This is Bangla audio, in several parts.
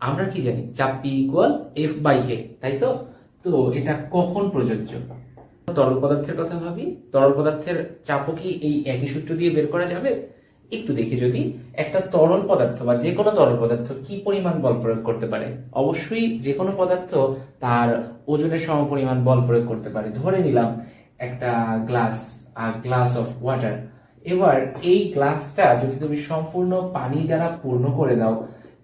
আমরা কি জানি? চাপ P equal F by A তাই তো? তো এটা কখন প্রযোজ্য? তরল পদার্থের কথা ভাবি। তরল পদার্থের চাপও কি এই একই সূত্র দিয়ে বের করা যাবে? একটু দেখি যদি। একটা তরল পদার্থ বা যে কোনো তরল পদার্থ কি পরিমাণ বল প্রয়োগ করতে পারে? অবশ্যই যে কোনো পদার্থ তার ওজনের সমপরিমাণ বল প্রয়োগ করতে পারে। ধরে নিলাম একটা গ্লাস গ্লাস অফ ওয়াটার। এবার এই গ্লাসটা যদি তুমি সম্পূর্ণ পানি দ্বারা পূর্ণ করে দাও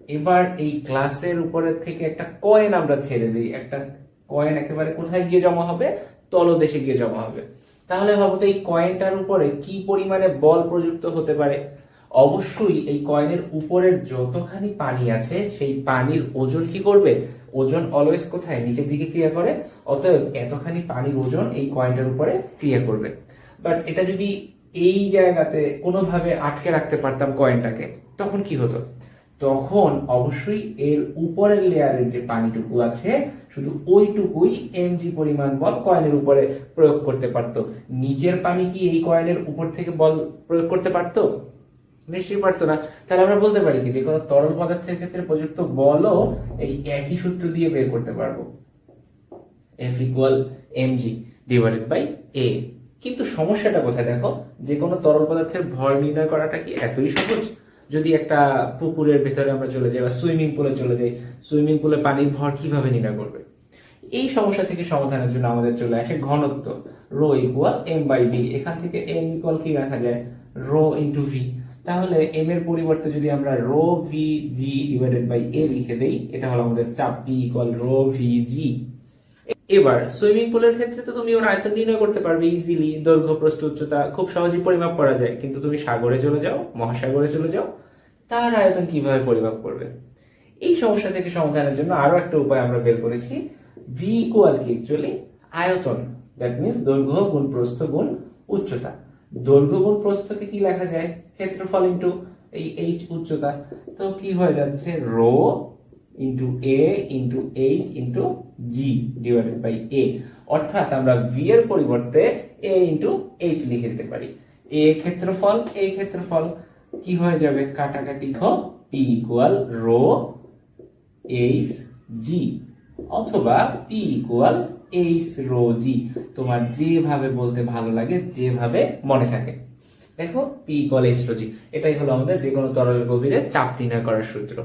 এবার এই গ্লাসের উপরের থেকে একটা কয়েন আমরা ছেড়ে দিই। একটা কয়েন একেবারে কোথায় গিয়ে জমা হবে? তলদেশে গিয়ে জমা হবে। তাহলে ভাবো এই কয়েনটার উপরে কি পরিমাণে বল প্রযুক্ত হতে পারে? অবশ্যই এই কয়েনের উপরের যতখানি পানি আছে, সেই পানির ওজন কি করবে? ওজন অলওয়েজ কোথায়? নিচের দিকে ক্রিয়া করে। অতএব এতখানি পানির ওজন এই কয়েনটার উপরে ক্রিয়া করবে। বাট এটা যদি এই জায়গাতে কোনোভাবে আটকে রাখতে পারতাম কয়েনটাকে তখন কি হতো? তখন অবশ্যই এর উপরের লেয়ারের যে পানিটুকু আছে, শুধু ওইটুকুই এমজি পরিমাণ বল কয়েনের উপরে প্রয়োগ করতে পারতো। নিচের পানি কি এই কয়েনের উপর থেকে বল প্রয়োগ করতে পারতো? নিশ্চয়ই পারতো না। তাহলে আমরা বলতে পারি কি যে কোনো তরল পদার্থের ক্ষেত্রে প্রযুক্ত বলও এই একই সূত্র দিয়ে বের করতে পারব। F equal M G divided by A কিন্তু সমস্যাটা কোথায় দেখো? যে কোনো তরল পদার্থের ভর নির্ণয় করাটা কি এতই সহজ? যদি একটা পুকুরের ভেতরে আমরা চলে যাই বা সুইমিং পুলে চলে যাই সুইমিং পুলে পানির ভর কীভাবে নির্ণয় করবে? এই সমস্যা থেকে সমাধানের জন্য আমাদের চলে আসে ঘনত্ব rho equal M by V এখান থেকে এম ইকুয়াল কি রাখা যায়? রো ইন্টু ভি তাহলে এম এর পরিবর্তে যদি আমরা rho V G divided by A লিখে দেই, এটা হলো আমাদের চাপ P equal rho V G এবার, সুইমিং পুলের ক্ষেত্রে তো তুমি ওর আয়তন নির্ণয় করতে পারবে ইজিলি দৈর্ঘ্য প্রস্থ উচ্চতা, খুব সহজেই পরিমাপ করা যায়। কিন্তু তুমি সাগরে চলে যাও, মহাসাগরে চলে যাও, তার আয়তন কীভাবে পরিমাপ করবে? এই সমস্যা থেকে সমাধানের জন্য আরও একটা উপায় আমরা বের করেছি। ভি ইকুয়াল কি অ্যাকচুয়ালি আয়তন দ্যাট মিনস দৈর্ঘ্য গুণ প্রস্থ গুণ উচ্চতা। দৈর্ঘ্য গুণ প্রস্থকে কি লেখা যায়? ক্ষেত্রফল ইন্টু এই এইচ উচ্চতা। তো কি হয়ে যাচ্ছে? Rho into A into H into G divided by A অর্থাৎ আমরা ভি এর পরিবর্তে এ ইন্টু এইচ লিখে দিতে পারি। এ ক্ষেত্রফল এ ক্ষেত্রফল কি হয়ে যাবে? কাটাকাটি খ P equal rho H G অথবা P equal H rho G তোমার যেভাবে বলতে ভালো লাগে, যেভাবে মনে থাকে। দেখো P equal H rho G এটাই হলো আমাদের যে কোনো তরলের গভীরে চাপ নির্ণয় করার সূত্র।